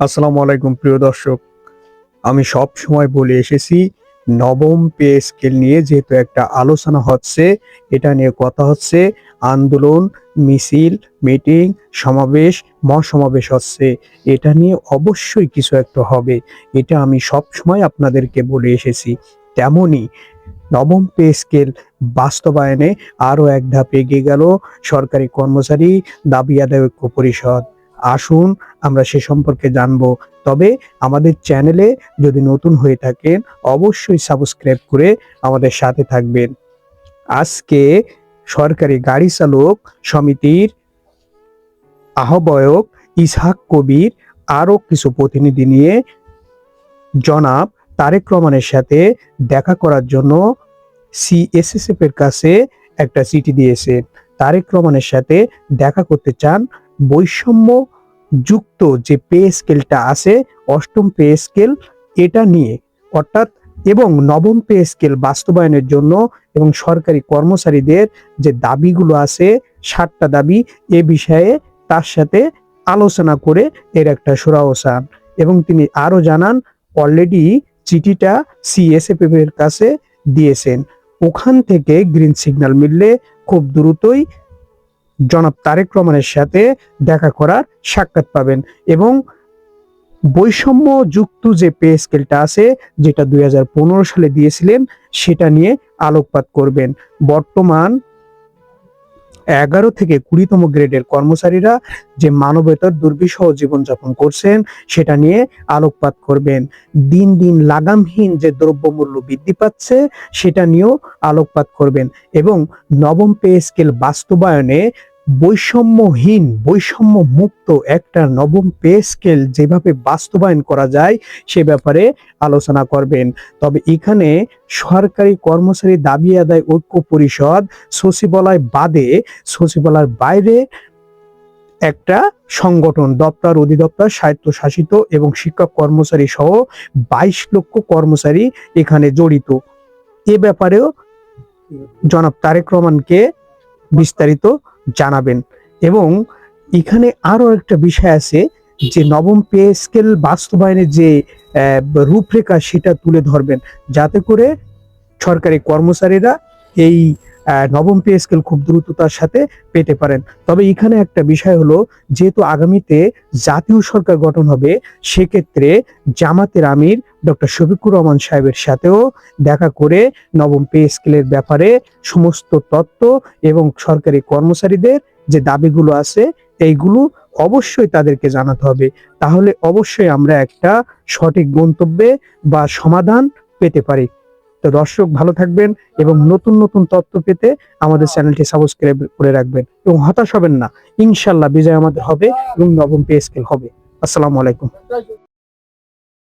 আসসালামু আলাইকুম, প্রিয় দর্শক। আমি সব সময় বলে এসেছি, নবম পে স্কেল নিয়ে যেহেতু একটা আলোচনা হচ্ছে, এটা নিয়ে কথা হচ্ছে, আন্দোলন, মিছিল, মিটিং, সমাবেশ, মহাসমাবেশ হচ্ছে, এটা নিয়ে অবশ্যই কিছু একটা হবে, এটা আমি সব সময় আপনাদেরকে বলে এসেছি। তেমনই নবম পে স্কেল বাস্তবায়নে আরও এক ধাপ এগিয়ে গেল, সরকারি কর্মচারী, দাবি আদায় ঐক্য পরিষদ। আসুন, আমরা সে সম্পর্কে জানব। তবে আমাদের চ্যানেলে যদি নতুন হয়ে থাকেন, অবশ্যই সাবস্ক্রাইব করে আমাদের সাথে থাকবেন। আজকে সরকারি গাড়ি চালক সমিতির আহ্বায়ক ইসহাক কবির আরও কিছু প্রতিনিধি নিয়ে জনাব তারেক রহমানের সাথে দেখা করার জন্য সিএসএসএফ এর কাছে একটা চিঠি দিয়েছে। তারেক রহমানের সাথে দেখা করতে চান বৈষম্য যুক্ত যে পে স্কেলটা আছে, অষ্টম পে স্কেল, এটা নিয়ে। অর্থাৎ, এবং নবম পে স্কেল বাস্তবায়নের জন্য এবং সরকারি কর্মচারীদের যে দাবিগুলো আছে ষাটটা দাবি, এ বিষয়ে তার সাথে আলোচনা করে এর একটা সুরাহসান এবং তিনি আরও জানান, অলরেডি চিঠিটা সিএসএফ এর কাছে দিয়েছেন। ওখান থেকে গ্রিন সিগন্যাল মিললে খুব দ্রুতই জনাব তারেক রহমানের সাথে দেখা করার সাক্ষাৎ পাবেন এবং বৈষম্য যুক্ত যে পে স্কেলটা আছে, যেটা দুই হাজার পনেরো সালে দিয়েছিলেন, সেটা নিয়ে আলোকপাত করবেন। বর্তমান এগারো থেকে কুড়িতম গ্রেডের কর্মচারীরা যে মানবতার দুর্বিষহ জীবনযাপন করছেন, সেটা নিয়ে আলোকপাত করবেন। দিন দিন লাগামহীন যে দ্রব্যমূল্য বৃদ্ধি পাচ্ছে, সেটা নিয়েও আলোকপাত করবেন। এবং নবম পে স্কেল বাস্তবায়নে বৈষম্যহীন বৈষম্য মুক্ত একটা নবম পে স্কেল যেভাবে বাস্তবায়ন করা যায়, সে ব্যাপারে আলোচনা করবেন। তবে এখানে সরকারি কর্মচারী দাবি আদায় ঐক্য পরিষদ সচিবালয় বাদে সচিবালয়ের বাইরে একটা সংগঠন, দপ্তর, অধিদপ্তর, স্বায়ত্তশাসিত এবং শিক্ষক কর্মচারী সহ বাইশ লক্ষ কর্মচারী এখানে জড়িত। এ ব্যাপারেও জনাব তারেক রহমানকে বিস্তারিত জানাবেন। এবং এখানে আরও একটা বিষয় আছে যে নবম পে স্কেল বাস্তবায়নের যে রূপরেখা সেটা তুলে ধরবেন। যাতে করে সরকারি কর্মচারীরা এই নবম পে স্কেল খুব দ্রুততার সাথে পেতে পারেন। তবে এখানে একটা বিষয় হলো, যেহেতু আগামীতে জাতীয় সরকার গঠন হবে, সেক্ষেত্রে জামাতের আমির ডক্টর শফিকুর রহমান সাহেবের সাথেও দেখা করে নবম পে স্কেলের ব্যাপারে সমস্ত তত্ত্ব এবং সরকারি কর্মচারীদের যে দাবিগুলো আছে, এইগুলো অবশ্যই তাদেরকে জানাতে হবে। তাহলে অবশ্যই আমরা একটা সঠিক গন্তব্যে বা সমাধান পেতে পারি। তো দর্শক ভালো থাকবেন এবং নতুন নতুন তথ্য পেতে আমাদের চ্যানেলটি সাবস্ক্রাইব করে রাখবেন এবং হতাশ হবেন না। ইনশাল্লাহ বিজয় আমাদের হবে এবং নবম পে স্কেল হবে। আসসালামু আলাইকুম।